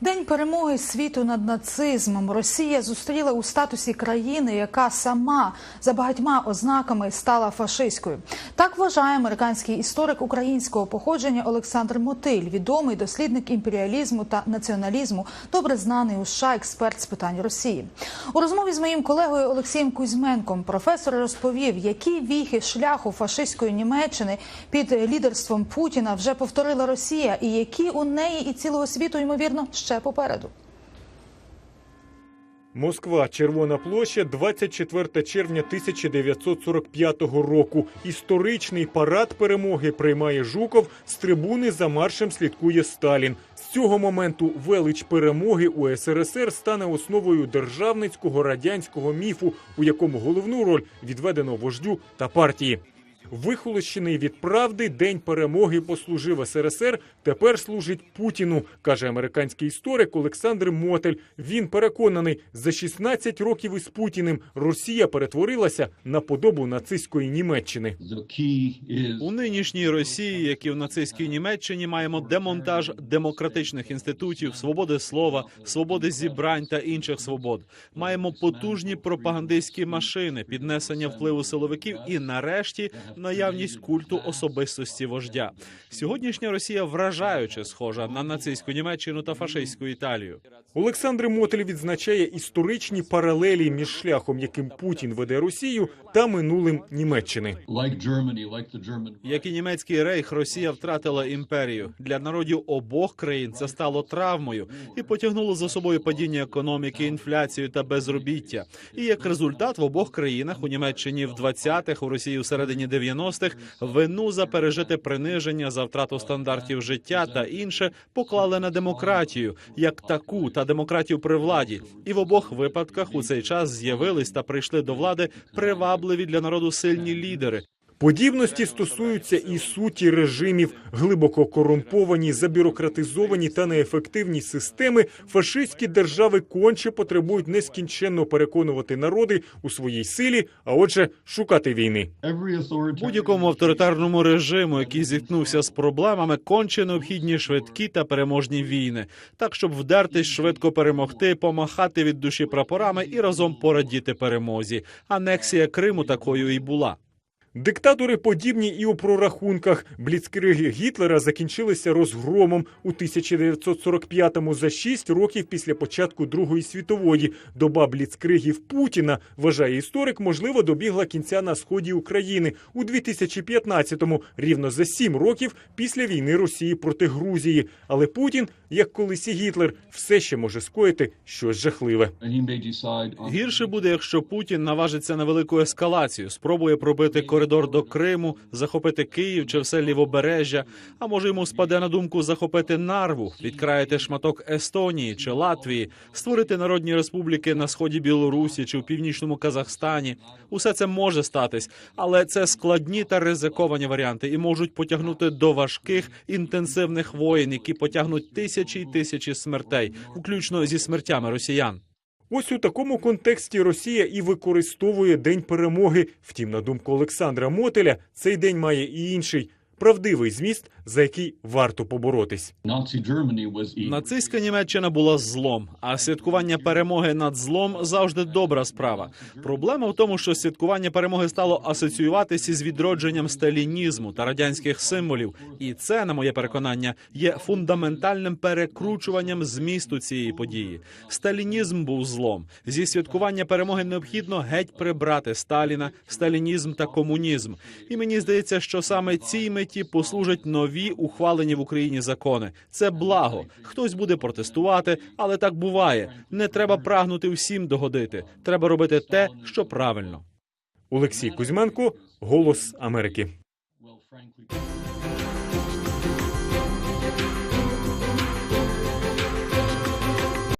День перемоги світу над нацизмом Росія зустріла у статусі країни, яка сама за багатьма ознаками стала фашистською. Так вважає американський історик українського походження Олександр Мотиль, відомий дослідник імперіалізму та націоналізму, добре знаний у США експерт з питань Росії. У розмові з моїм колегою Олексієм Кузьменком професор розповів, які віхи шляху фашистської Німеччини під лідерством Путіна вже повторила Росія, і які у неї і цілого світу ймовірно ще попереду. Москва, Червона площа, 24 червня 1945 року. Історичний парад перемоги приймає Жуков. З трибуни за маршем слідкує Сталін. З цього моменту велич перемоги у СРСР стане основою державницького радянського міфу, у якому головну роль відведено вождю та партії. Вихолощений від правди день перемоги послужив СРСР. Тепер служить Путіну, каже американський історик Олександр Мотель. Він переконаний, за 16 років із Путіним Росія перетворилася на подобу нацистської Німеччини. У нинішній Росії, як і в нацистській Німеччині, маємо демонтаж демократичних інститутів, свободи слова, свободи зібрань та інших свобод. Маємо потужні пропагандистські машини, піднесення впливу силовиків і, нарешті, наявність культу особистості вождя. Сьогоднішня Росія вражаюче схожа на нацистську Німеччину та фашистську Італію. Олександр Мотель відзначає історичні паралелі між шляхом, яким Путін веде Росію, та минулим Німеччини. Як і німецький рейх, Росія втратила імперію. Для народів обох країн це стало травмою і потягнуло за собою падіння економіки, інфляцію та безробіття. І як результат в обох країнах у Німеччині в 20-х, у Росії в середині 90-х, вину за пережите приниження за втрату стандартів життя та інше поклали на демократію як таку та демократію при владі. І в обох випадках у цей час з'явились та прийшли до влади привабливі для народу сильні лідери. Подібності стосуються і суті режимів, глибоко корумповані, забюрократизовані та неефективні системи. Фашистські держави конче потребують нескінченно переконувати народи у своїй силі, а отже, шукати війни. Будь-якому авторитарному режиму, який зіткнувся з проблемами, конче необхідні швидкі та переможні війни, так щоб вдертись швидко перемогти, помахати від душі прапорами і разом порадіти перемозі. Анексія Криму такою і була. Диктатори подібні і у прорахунках. Бліцкриги Гітлера закінчилися розгромом у 1945-му за шість років після початку Другої світової. Доба бліцкригів Путіна, вважає історик, можливо, добігла кінця на сході України у 2015-му, рівно за сім років після війни Росії проти Грузії. Але Путін, як колись і Гітлер, все ще може скоїти щось жахливе. Гірше буде, якщо Путін наважиться на велику ескалацію, спробує пробити коридор до Криму, захопити Київ чи все лівобережжя. А може йому спаде на думку захопити Нарву, відкраїти шматок Естонії чи Латвії, створити народні республіки на сході Білорусі чи в північному Казахстані. Усе це може статись, але це складні та ризиковані варіанти і можуть потягнути до важких інтенсивних воєн, які потягнуть тисячі й тисячі смертей, включно зі смертями росіян. Ось у такому контексті Росія і використовує День перемоги. Втім, на думку Олександра Мотеля, цей день має і інший правдивий зміст, за який варто поборотись. Нацистська Німеччина була злом, а святкування перемоги над злом завжди добра справа. Проблема в тому, що святкування перемоги стало асоціюватися з відродженням сталінізму та радянських символів, і це, на моє переконання, є фундаментальним перекручуванням змісту цієї події. Сталінізм був злом. Зі святкування перемоги необхідно геть прибрати Сталіна, сталінізм та комунізм. І мені здається, що саме цій меті послужать нові ухвалені в Україні закони. Це благо. Хтось буде протестувати, але так буває. Не треба прагнути всім догодити. Треба робити те, що правильно. Олексій Кузьменко, Голос Америки.